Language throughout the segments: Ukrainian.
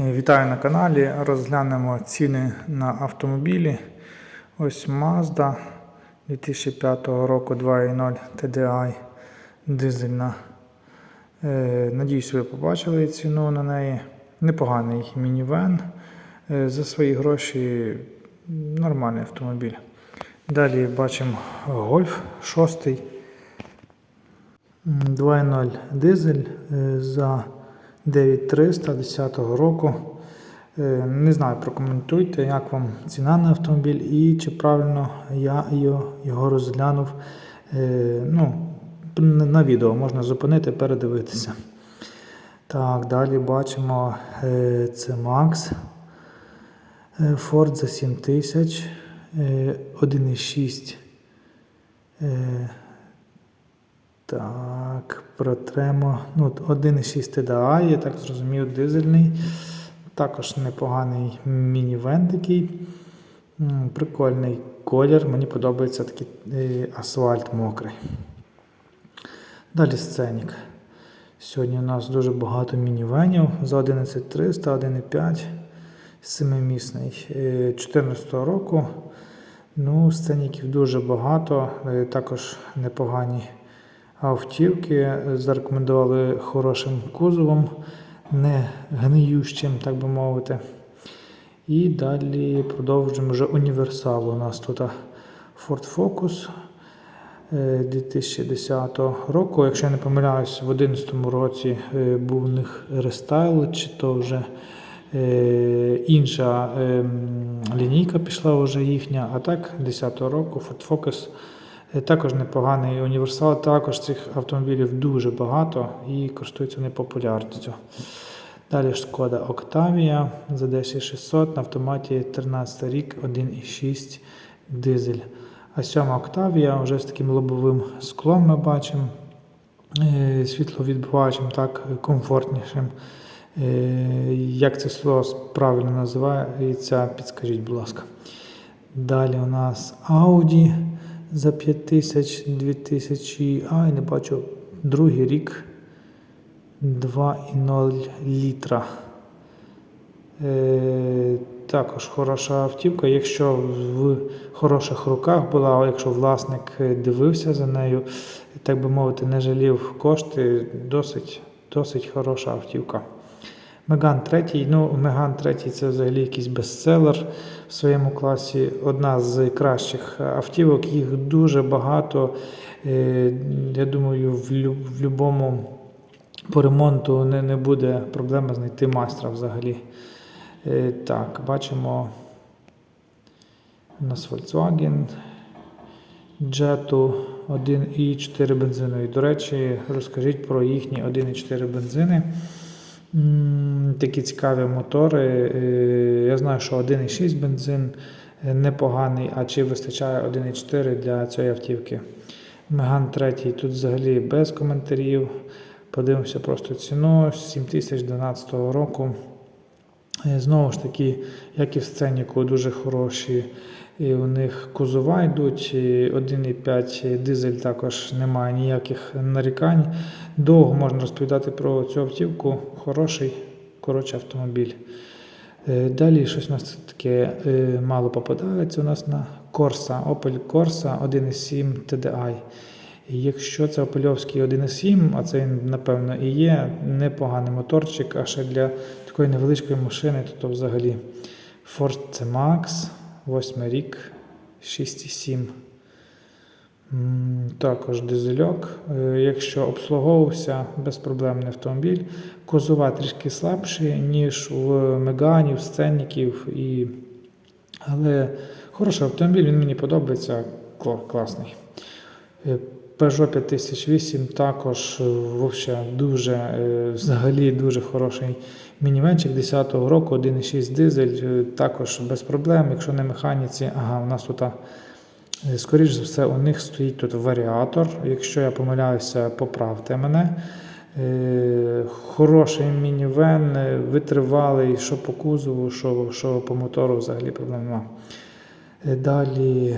Вітаю на каналі. Розглянемо ціни на автомобілі. Ось Mazda 2005 року 2.0 TDI дизельна. Е, Надіюсь, ви побачили ціну на неї. Непоганий мінівен. Е, За свої гроші нормальний автомобіль. Далі бачимо Golf 6. 2.0 дизель е, за 9300 10 року. Е, Не знаю, прокоментуйте, як вам ціна на автомобіль і чи правильно я його, розглянув. Е, Ну, на відео можна зупинити, передивитися. Так, далі бачимо е, це. Е, Ford за 7000. е, 1,6. Так, протремо. Ну, 1,6 TDI, я так зрозумів, дизельний. Також непоганий мінівен такий. Прикольний колір. Мені подобається такий е, асфальт мокрий. Далі сценік. Сьогодні у нас дуже багато мінівенів за 11300, 1,5, 7-місний. 14 року. Ну, сценіків дуже багато, е, також непогані автівки. Зарекомендували хорошим кузовом, не гниющим, так би мовити. І далі продовжуємо вже універсал. У нас тут Ford Focus е, 2010 року. Якщо я не помиляюсь, в 2011 році е, був у них рестайл, чи то вже е, інша ем, лінійка пішла вже їхня. А так, 2010 року Ford Focus е, також непоганий універсал. Також цих автомобілів дуже багато і коштуються вони популярністю. Далі шкода Octavia за 10600 на автоматі 13 рік 1,6 дизель. А сьома Octavia вже з таким лобовим склом ми бачимо, е, світловідбивачем, так, комфортнішим. Е, Як це слово правильно називається, підскажіть, будь ласка. Далі у нас Audi за 5000 2000, ай, не бачу, другий рік 2,0 літра. Е, також хороша автівка. Якщо в хороших руках була, а якщо власник дивився за нею, так би мовити, не жалів кошти, досить, досить хороша автівка. Меган 3, ну Меган 3 це взагалі якийсь бестселер в своєму класі. Одна з кращих автівок, їх дуже багато. Е, Я думаю, в будь-якому по ремонту не, не буде проблеми знайти майстра взагалі. Е, Так, бачимо у нас Volkswagen Jetta 1,4 бензинові. До речі, розкажіть про їхні 1,4 бензини. Такі цікаві мотори. Е, Я знаю, що 1,6 бензин е, непоганий, а чи вистачає 1,4 для цієї автівки. Меган 3 тут взагалі без коментарів. Подивимося просто ціну 7012 року. Е, Знову ж таки, як і в сценіку, дуже хороші. І у них кузова йдуть. і 1,5 дизель також немає ніяких нарікань. Довго можна розповідати про цю автівку. Хороший, коротше, автомобіль. Е, Далі щось у нас таке е, мало попадається у нас на Corsa, Opel Corsa 1,7 TDI. Якщо це Опельовський 1,7, а це напевно, і є, непоганий моторчик, а ще для такої невеличкої машини, то, взагалі Ford C Max, 8 рік, 6,7. Також дизельок. Е, Якщо обслуговувався безпроблемний автомобіль, кузова трішки слабші, ніж в Меганів, Сценників. І... Але хороший автомобіль, він мені подобається, класний. Peugeot 5008 також е, вообще дуже, е, взагалі дуже хороший мінівенчик 10-го року, 1,6 дизель, е, також без проблем, якщо не механіці. Ага, у нас тут, скоріш за все, у них стоїть тут варіатор. Якщо я помиляюся, поправте мене. Хороший мінівен, витривалий, що по кузову, що, що по мотору, взагалі проблем немає. Далі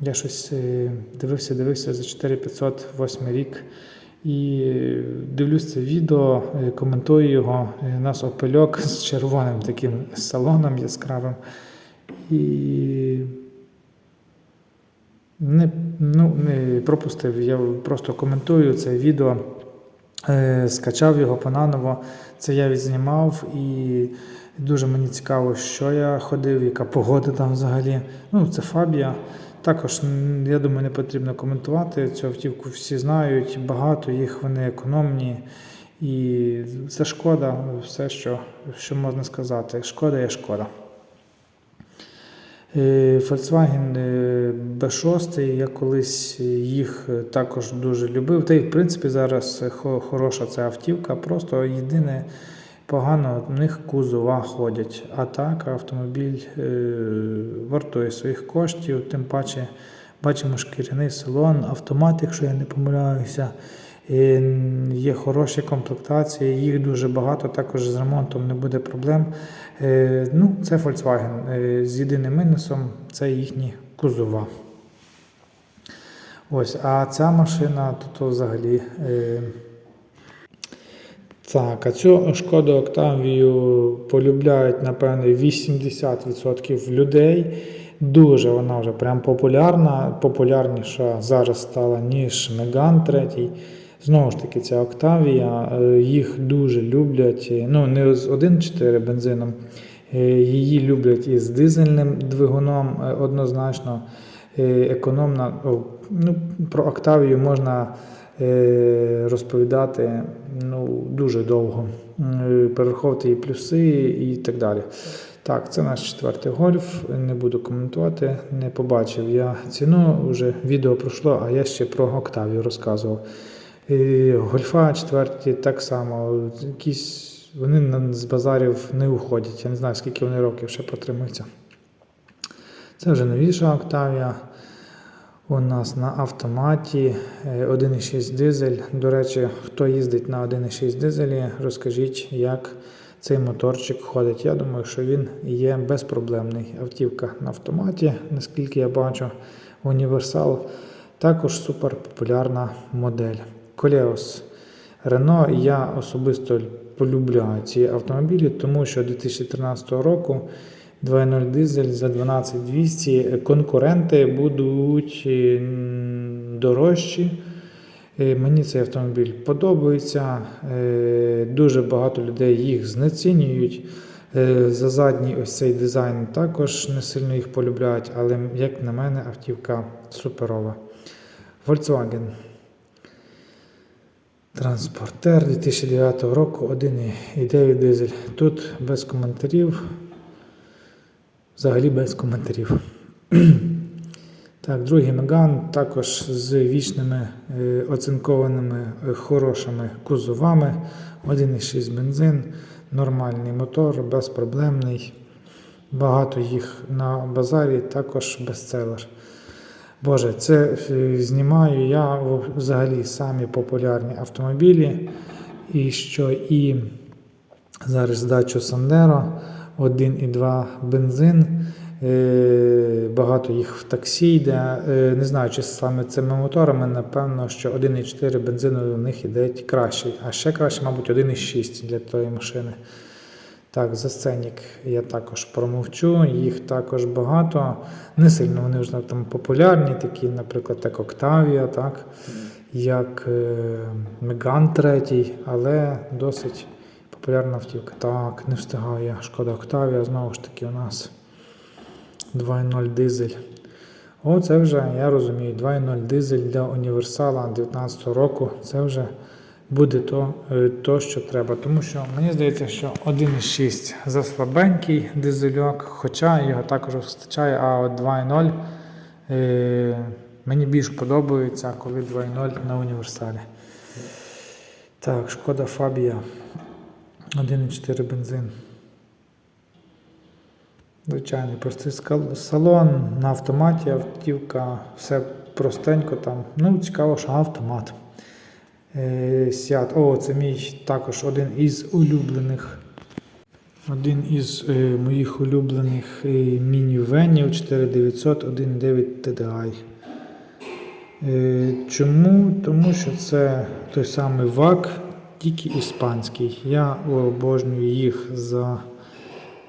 я щось е, дивився, дивився за 4500 8 рік І дивлюсь це відео, е, коментую його. е, У нас опельок з червоним таким салоном яскравим. І не, ну, не пропустив. Я просто коментую це відео, е, скачав його понаново. Це я відзнімав і дуже мені цікаво, що я ходив, яка погода там взагалі. Ну, це Фабія. Також, я думаю, не потрібно коментувати цю автівку. Всі знають, багато їх, вони економні. І це шкода, все, що, що можна сказати. Шкода є шкода. Е, Volkswagen е, B6, я колись їх також дуже любив. Та й в принципі зараз хороша ця автівка. Просто єдине погано в них кузова ходять. А так автомобіль е, вартує своїх коштів, тим паче бачимо шкіряний салон, автомат, якщо я не помиляюся. Є хороші комплектації, їх дуже багато, також з ремонтом не буде проблем. Е, Ну, це Volkswagen. Е, З єдиним мінусом це їхні кузова. Ось, а ця машина то взагалі. Так, а цю шкоду Октавію полюбляють, напевно, 80% людей. Дуже вона вже прям популярна, популярніша зараз стала, ніж Меган 3. Знову ж таки, ця Октавія, е, їх дуже люблять. е, Ну, не з 1.4 бензином, е, її люблять із дизельним двигуном однозначно. Економна. Ну, про Октавію можна розповідати ну, дуже довго, Е, перераховувати її плюси і так далі. Так, це наш четвертий гольф. Не буду коментувати, не побачив я ціну. Вже відео пройшло, а я ще про Октавію розказував. І гольфа четверті так само. Якісь вони з базарів не уходять. Я не знаю, скільки вони років ще протримуються. Це вже новіша Октавія. У нас на автоматі е, 1,6 дизель. До речі, хто їздить на 1,6 дизелі, розкажіть, як цей моторчик ходить. Я думаю, що він є безпроблемний. Автівка на автоматі, наскільки я бачу, універсал. Також супер популярна модель. Колеос Рено. Я особисто полюбляю ці автомобілі, тому що 2013 року 2.0 дизель за 12200 конкуренти будуть е, дорожчі. Е, Мені цей автомобіль подобається. Е, Дуже багато людей їх знецінюють. За задній ось цей дизайн також не сильно їх полюбляють, але як на мене, автівка суперова. Volkswagen. Транспортер 2009 року 1,9 дизель. Тут без коментарів. Взагалі без коментарів. Так, другий Меган також з вічними е, оцинкованими е, хорошими кузовами. 1,6 бензин, нормальний мотор, безпроблемний. Багато їх на базарі, також бестселер. Боже, це е, знімаю я взагалі самі популярні автомобілі. І що і зараз здачу Сандеро 1,2 бензин. Е, Багато їх в таксі йде. Е, Не знаю, чи саме цими моторами, напевно, що 1,4 бензину в них іде краще. А ще краще, мабуть, 1,6 для тої машини. Так, за сценік я також промовчу, їх також багато. Не сильно вони вже там популярні, такі, наприклад, як Octavia, так, як Megane 3, але досить популярна автівка. Так, не встигаю я. Шкода Octavia, знову ж таки, у нас 2.0 дизель. О, це вже, я розумію, 2.0 дизель для універсала 19 року. Це вже буде то, е, то, що треба. Тому що мені здається, що 1,6 заслабенький дизельок, хоча його також вистачає, а от 2.0 е, мені більш подобається, коли 2.0 на універсалі. Так, шкода Фабія. 1,4 бензин. Звичайний простий салон на автоматі, автівка, все простенько там. Ну, цікаво, що автомат. Е, Сіат. О, це мій також один із улюблених. Один із е, моїх улюблених е, мінівенів 4900 1.9 TDI. Е, Чому? Тому що це той самий ВАК, тільки іспанський. Я обожнюю їх за,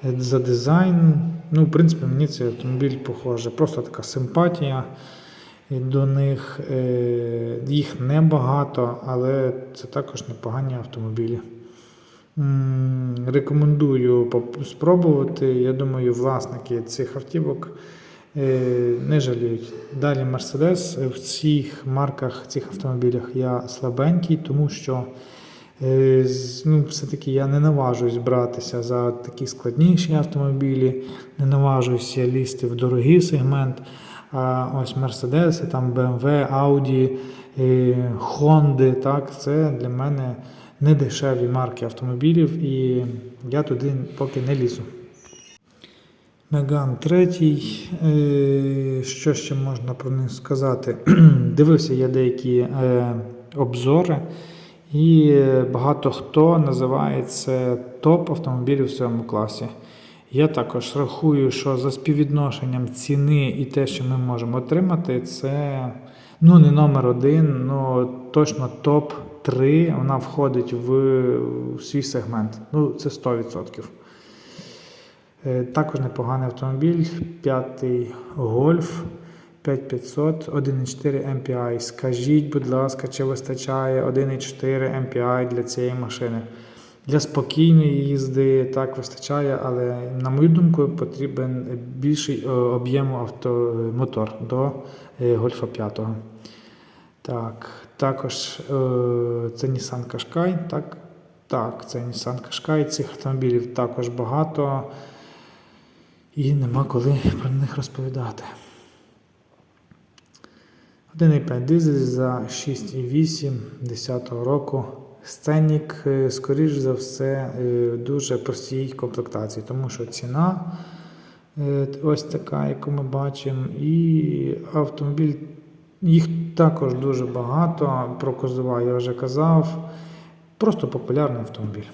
за дизайн. Ну, в принципі, мені цей автомобіль похоже. Просто така симпатія до них. Е, Їх небагато, але це також непогані автомобілі. Рекомендую спробувати. Я думаю, власники цих автівок е, не жаліють. Далі Mercedes. В цих марках, цих автомобілях я слабенький, тому що ну, все-таки я не наважуюсь братися за такі складніші автомобілі, не наважуюся лізти в дорогий сегмент. А ось Mercedes, там BMW, Audi, е, Honda, так, це для мене не дешеві марки автомобілів, і я туди поки не лізу. Меган третій. Е, Що ще можна про них сказати? Дивився я деякі е, обзори, і багато хто називає це топ автомобілів в своєму класі. Я також рахую, що за співвідношенням ціни і те, що ми можемо отримати, це ну не номер один, але точно топ-3 вона входить в, в свій сегмент. Ну, це 100%. Е, Також непоганий автомобіль, п'ятий гольф 5500, 1,4 MPI. Скажіть, будь ласка, чи вистачає 1,4 MPI для цієї машини? Для спокійної їзди так вистачає, але, на мою думку, потрібен більший е, об'єму автомотор до е, гольфа 5. Так, також е, це Nissan Qashqai, так? Так, це Nissan Qashqai. Цих автомобілів також багато. І нема коли про них розповідати. 1,5 дизель за 6,8 10 року. Сценік, е, скоріш за все, е, дуже простій комплектації, тому що ціна е, ось така, яку ми бачимо, і автомобіль, їх також дуже багато. Про кузова я вже казав. Просто популярний автомобіль.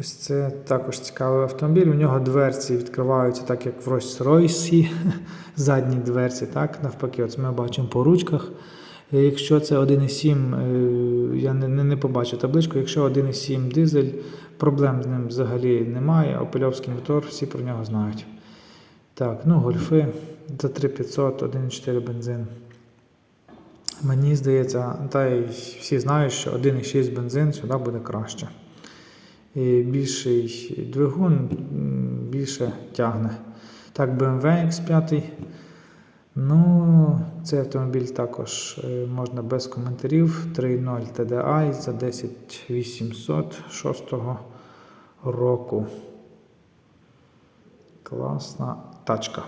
Ось це також цікавий автомобіль. У нього дверці відкриваються так, як в Rolls-Royce, задні дверці, так, навпаки, от ми бачимо по ручках. Е, Якщо це 1,7, е, я не, не, побачив табличку. Якщо 1,7 дизель, проблем з ним взагалі немає. Опельовський мотор, всі про нього знають. Так, ну гольфи за 3500, 1,4 бензин. Мені здається, та й всі знають, що 1,6 бензин сюди буде краще. Більший двигун більше тягне. Так, BMW X5. Ну, цей автомобіль також е, можна без коментарів. 3.0 TDI за 10800 6 року. Класна тачка.